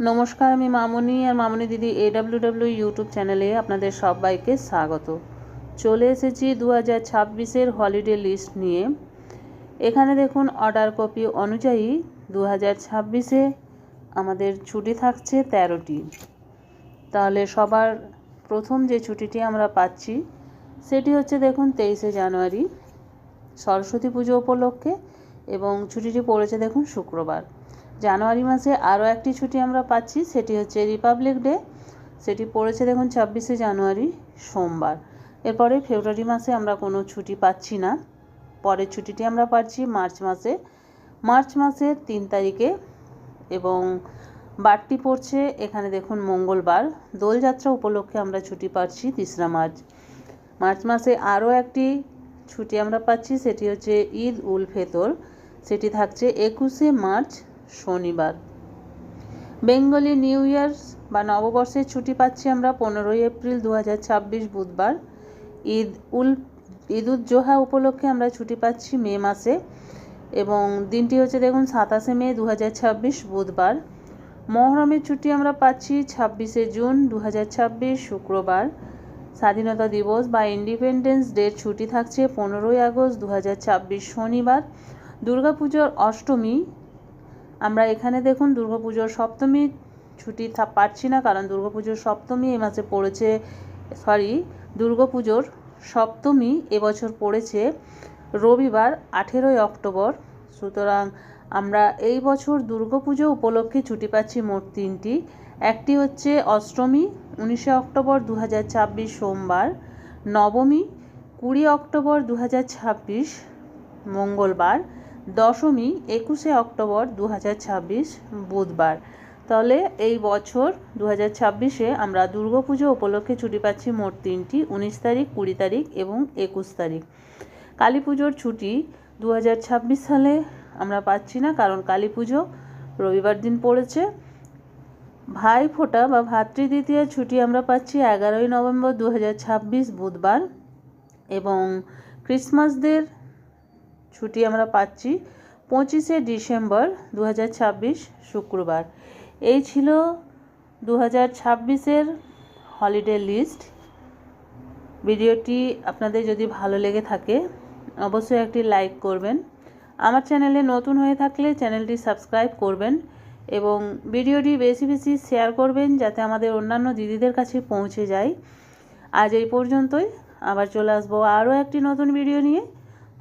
নমস্কার, আমি মামনি আর মামনি দিদি এডাব্লিউ ডাব্লিউ ইউটিউব চ্যানেলে আপনাদের সবাইকে স্বাগত। চলে এসেছি দু হাজার ছাব্বিশের হলিডে লিস্ট নিয়ে। এখানে দেখুন অর্ডার কপি অনুযায়ী দু হাজার ছাব্বিশে আমাদের ছুটি থাকছে তেরোটি। তাহলে সবার প্রথম যে ছুটিটি আমরা পাচ্ছি, সেটি হচ্ছে দেখুন তেইশে জানুয়ারি, সরস্বতী পুজো উপলক্ষে এবং ছুটিটি পড়েছে দেখুন শুক্রবার। জানুয়ারি মাসে আরও একটি ছুটি আমরা পাচ্ছি, সেটি হচ্ছে রিপাবলিক ডে সেটি পড়েছে দেখুন ছাব্বিশে জানুয়ারি, সোমবার। এরপরে ফেব্রুয়ারি মাসে আমরা কোনো ছুটি পাচ্ছি না। পরের ছুটিটি আমরা পাচ্ছি মার্চ মাসে। মার্চ মাসের তিন তারিখে এবং বারটি পড়ছে, এখানে দেখুন মঙ্গলবার। দোলযাত্রা উপলক্ষে আমরা ছুটি পাচ্ছি তিসরা মার্চ। মার্চ মাসে আরও একটি ছুটি আমরা পাচ্ছি, সেটি হচ্ছে ঈদ উল ফেতর। সেটি থাকছে একুশে মার্চ শনিবার। বেঙ্গলি নিউ ইয়ার্স বা নববর্ষের ছুটি পাচ্ছি আমরা পনেরোই এপ্রিল দু হাজার ছাব্বিশ বুধবার। ঈদ উল, ঈদ উজ্জোহা উপলক্ষে আমরা ছুটি পাচ্ছি মে মাসে এবং দিনটি হচ্ছে দেখুন সাতাশে মে দু হাজার ছাব্বিশ বুধবার। মহরমের ছুটি আমরা পাচ্ছি ছাব্বিশে জুন দু হাজার ছাব্বিশ শুক্রবার। স্বাধীনতা দিবস বা ইন্ডিপেন্ডেন্স ডের ছুটি থাকছে পনেরোই আগস্ট দু হাজার ছাব্বিশ শনিবার। দুর্গাপুজোর অষ্টমী আমরা এখানে দেখুন দুর্গাপুজোর সপ্তমী ছুটি পাচ্ছি না, কারণ দুর্গাপুজোর সপ্তমী এই মাসে পড়েছে সরি দুর্গাপুজোর সপ্তমী এবছর পড়েছে রবিবার আঠেরোই অক্টোবর। সুতরাং আমরা এই বছর দুর্গাপুজো উপলক্ষে ছুটি পাচ্ছি মোট তিনটি। একটি হচ্ছে অষ্টমী, উনিশে অক্টোবর দু হাজার ছাব্বিশ সোমবার, নবমী কুড়ি অক্টোবর দু হাজার ছাব্বিশ মঙ্গলবার দশমী, একুশে অক্টোবর দু হাজার ছাব্বিশ, বুধবার। তাহলে এই বছর দু হাজার ছাব্বিশে আমরা দুর্গাপুজো উপলক্ষে ছুটি পাচ্ছি মোট তিনটি, উনিশ তারিখ, কুড়ি তারিখ এবং একুশ তারিখ। কালী পুজোর ছুটি দু হাজার ছাব্বিশ সালে আমরা পাচ্ছি না কারণ কালী পুজো রবিবার দিন পড়েছে। ভাই, ফোঁটা বা ভাতৃদ্বিতীয় ছুটি আমরা পাচ্ছি এগারোই নভেম্বর দু হাজার ছাব্বিশ, বুধবার এবং ক্রিসমাসদের ছুটি আমরা পাচ্ছি পঁচিশে ডিসেম্বর দু হাজার ছাব্বিশ শুক্রবার। এই ছিল দু হাজার ছাব্বিশের হলিডে লিস্ট। ভিডিওটি আপনাদের যদি ভালো লেগে থাকে, অবশ্যই একটি লাইক করবেন। আমার চ্যানেলে নতুন হয়ে থাকলে চ্যানেলটি সাবস্ক্রাইব করবেন এবং ভিডিওটি বেশি বেশি শেয়ার করবেন যাতে আমাদের অন্যান্য দিদিদের কাছে পৌঁছে যায়। আজ এই পর্যন্তই। আবার চলে আসব আরও একটি নতুন ভিডিও নিয়ে।